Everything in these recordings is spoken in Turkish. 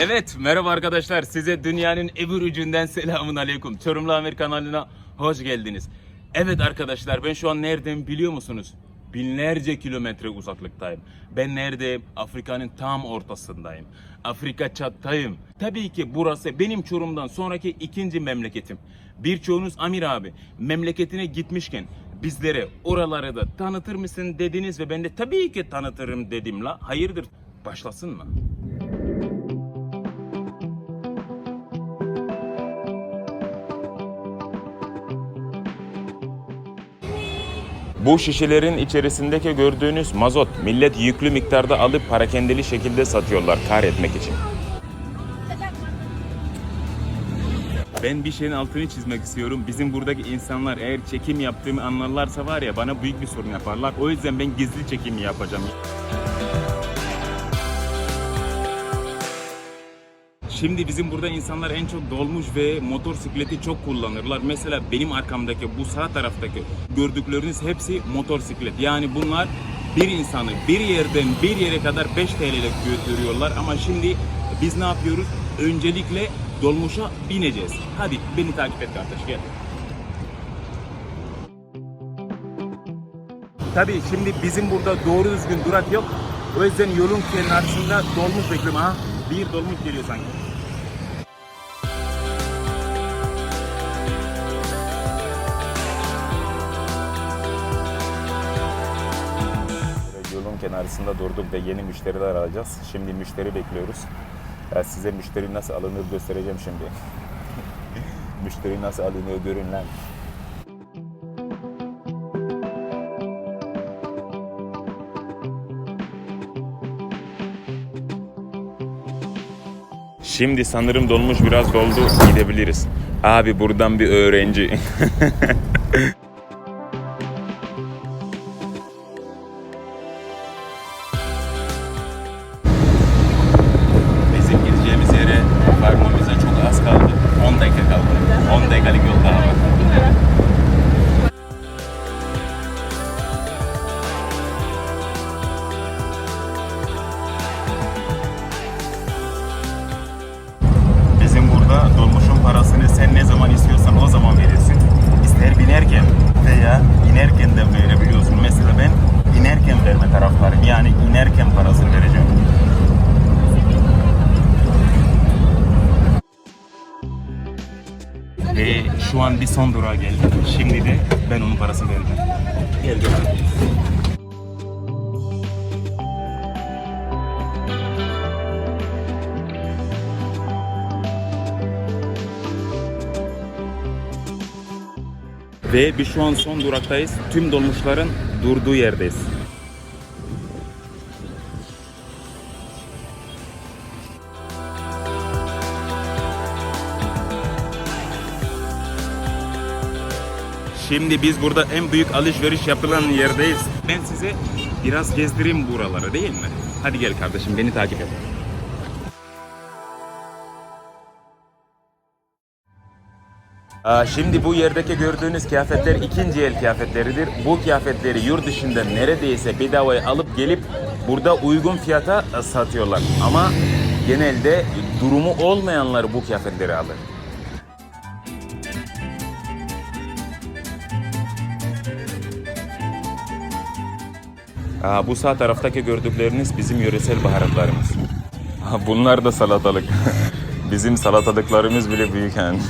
Evet, merhaba arkadaşlar. Size dünyanın öbür ucundan selamun aleyküm. Çorumlu Amir kanalına hoş geldiniz. Evet arkadaşlar, ben şu an neredeyim biliyor musunuz? Binlerce kilometre uzaklıktayım. Ben neredeyim? Afrika'nın tam ortasındayım. Afrika çattayım. Tabii ki burası benim Çorum'dan sonraki ikinci memleketim. Birçoğunuz Amir abi memleketine gitmişken bizlere oraları da tanıtır mısın dediniz ve ben de tabii ki tanıtırım dedim la. Hayırdır? Başlasın mı? Bu şişelerin içerisindeki gördüğünüz mazot millet yüklü miktarda alıp parakendeli şekilde satıyorlar kar etmek için. Ben bir şeyin altını çizmek istiyorum. Bizim buradaki insanlar eğer çekim yaptığımı anlarlarsa var ya bana büyük bir sorun yaparlar. O yüzden ben gizli çekim yapacağım. Şimdi bizim burada insanlar en çok dolmuş ve motosikleti çok kullanırlar. Mesela benim arkamdaki bu sağ taraftaki gördükleriniz hepsi motosiklet. Yani bunlar bir insanı bir yerden bir yere kadar 5 TL ile götürüyorlar. Ama şimdi biz ne yapıyoruz? Öncelikle dolmuşa bineceğiz. Hadi beni takip et kardeş gel. Tabii şimdi bizim burada doğru düzgün durak yok. O yüzden yolun kenarında dolmuş bekliyorum. Ha, bir dolmuş geliyor sanki. Kenarında durduk ve yeni müşteriler alacağız. Şimdi müşteri bekliyoruz. Size müşteri nasıl alınır göstereceğim şimdi. müşteri nasıl alınıyor görün lan. Şimdi sanırım dolmuş biraz doldu gidebiliriz. Abi buradan bir öğrenci. Hadi yolda. Şu an bir son durağa geldik. Şimdi de ben onun parasını vereceğim. Gel. Ve biz şu an son duraktayız. Tüm dolmuşların durduğu yerdeyiz. Şimdi biz burada en büyük alışveriş yapılan yerdeyiz. Ben size biraz gezdireyim buraları değil mi? Hadi gel kardeşim beni takip et. Şimdi bu yerdeki gördüğünüz kıyafetler ikinci el kıyafetleridir. Bu kıyafetleri yurt dışında neredeyse bedavaya alıp gelip burada uygun fiyata e, satıyorlar. Ama genelde durumu olmayanlar bu kıyafetleri alır. Aa, bu sağ taraftaki gördükleriniz bizim yöresel baharatlarımız. Aa, bunlar da salatalık. bizim salatalıklarımız bile büyük yani.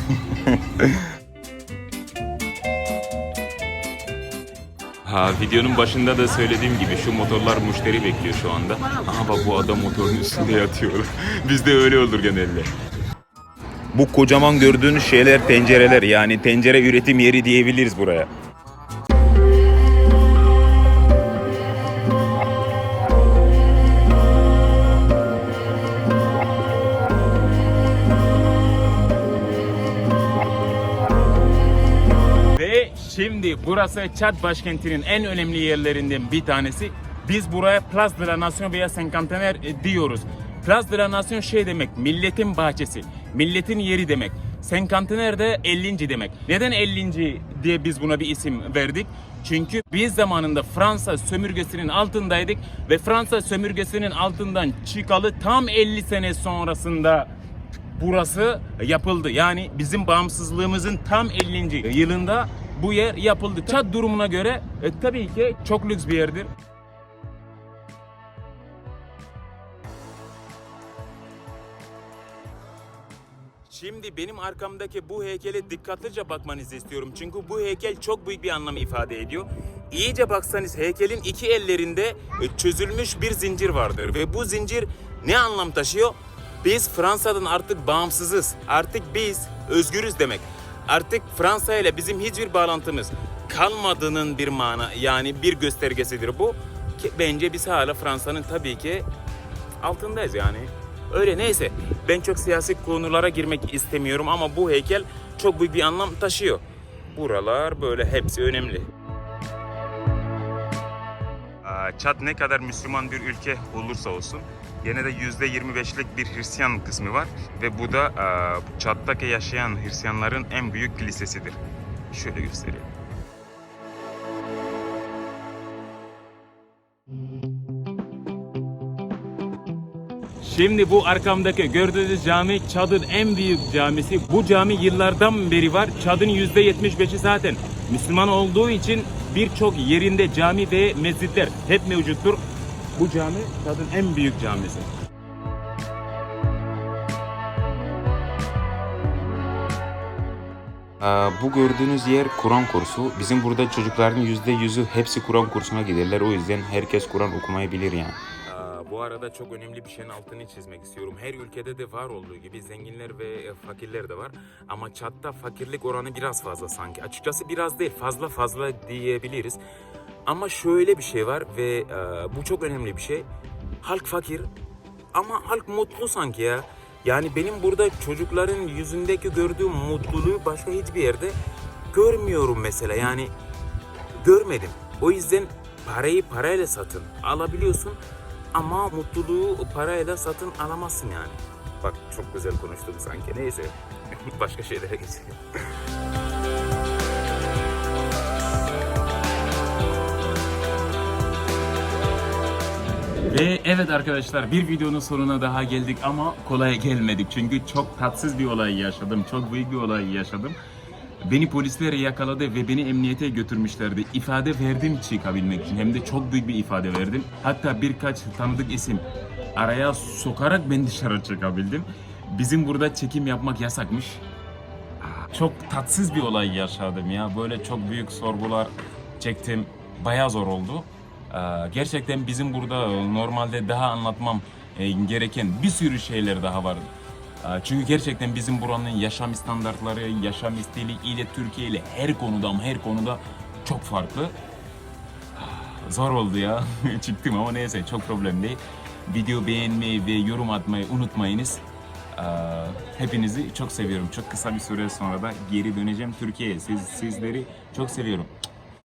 Ha videonun başında da söylediğim gibi şu motorlar müşteri bekliyor şu anda. Aha bak bu adam motorun üstünde yatıyor. Bizde öyle olur genelde. Bu kocaman gördüğünüz şeyler tencereler yani tencere üretim yeri diyebiliriz buraya. Şimdi burası Çad başkentinin en önemli yerlerinden bir tanesi. Biz buraya Place de la Nation veya Cinquantenaire diyoruz. Place de la Nation şey demek, milletin bahçesi, milletin yeri demek. Senkantiner'de 50. demek. Neden 50. diye biz buna bir isim verdik? Çünkü biz zamanında Fransa sömürgesinin altındaydık ve Fransa sömürgesinin altından çıkalı tam 50 sene sonrasında burası yapıldı. Yani bizim bağımsızlığımızın tam 50. yılında bu yer yapıldı. Çat durumuna göre e, tabii ki çok lüks bir yerdir. Şimdi benim arkamdaki bu heykele dikkatlice bakmanızı istiyorum. Çünkü bu heykel çok büyük bir anlam ifade ediyor. İyice baksanız heykelin iki ellerinde e, çözülmüş bir zincir vardır. Ve bu zincir ne anlam taşıyor? Biz Fransa'dan artık bağımsızız. Artık biz özgürüz demek. Artık Fransa ile bizim hiçbir bağlantımız kalmadığının bir mana yani bir göstergesidir bu. Ki bence biz hala Fransa'nın tabii ki altındayız yani. Öyle neyse ben çok siyasi konulara girmek istemiyorum ama bu heykel çok büyük bir anlam taşıyor. Buralar böyle hepsi önemli. Çad ne kadar Müslüman bir ülke olursa olsun yine de %25'lik bir Hristiyan kısmı var ve bu da Çad'daki yaşayan Hristiyanların en büyük kilisesidir. Şöyle göstereyim. Şimdi bu arkamdaki gördüğünüz cami Çad'ın en büyük camisi. Bu cami yıllardan beri var. Çad'ın %75'i zaten Müslüman olduğu için birçok yerinde cami ve mescitler hep mevcuttur. Bu cami Çad'ın en büyük camisi. Aa, Bu gördüğünüz yer Kur'an kursu. Bizim burada çocukların yüzde yüzü hepsi Kur'an kursuna giderler. O yüzden herkes Kur'an okumayı bilir yani. Bu arada çok önemli bir şeyin altını çizmek istiyorum. Her ülkede de var olduğu gibi zenginler ve e, fakirler de var. Ama Çat'ta fakirlik oranı biraz fazla sanki. Açıkçası biraz değil, fazla fazla diyebiliriz. Ama şöyle bir şey var ve e, bu çok önemli bir şey. Halk fakir ama halk mutlu sanki ya. Yani benim burada çocukların yüzündeki gördüğüm mutluluğu başka hiçbir yerde görmüyorum mesela. Yani görmedim. O yüzden parayı parayla satın alabiliyorsun ama mutluluğu parayla satın alamazsın yani. Bak çok güzel konuştum sanki. Neyse başka şeylere geçelim. Ve evet arkadaşlar bir videonun sonuna daha geldik ama kolay gelmedik. Çünkü çok tatsız bir olay yaşadım. Çok büyük bir olay yaşadım. Beni polisler yakaladı ve beni emniyete götürmüşlerdi. İfade verdim çıkabilmek için. Hem de çok büyük bir ifade verdim. Hatta birkaç tanıdık isim araya sokarak ben dışarı çıkabildim. Bizim burada çekim yapmak yasakmış. Çok tatsız bir olay yaşadım ya. Böyle çok büyük sorgular çektim. Bayağı zor oldu. Gerçekten bizim burada normalde daha anlatmam e, gereken bir sürü şeyler daha var. Ee, Çünkü gerçekten bizim buranın yaşam standartları, yaşam stili ile Türkiye ile her konuda ama her konuda çok farklı. Zor oldu ya. Çıktım ama neyse çok problem değil. Video beğenmeyi ve yorum atmayı unutmayınız. Ee, Hepinizi çok seviyorum. Çok kısa bir süre sonra da geri döneceğim Türkiye'ye. Siz, sizleri çok seviyorum.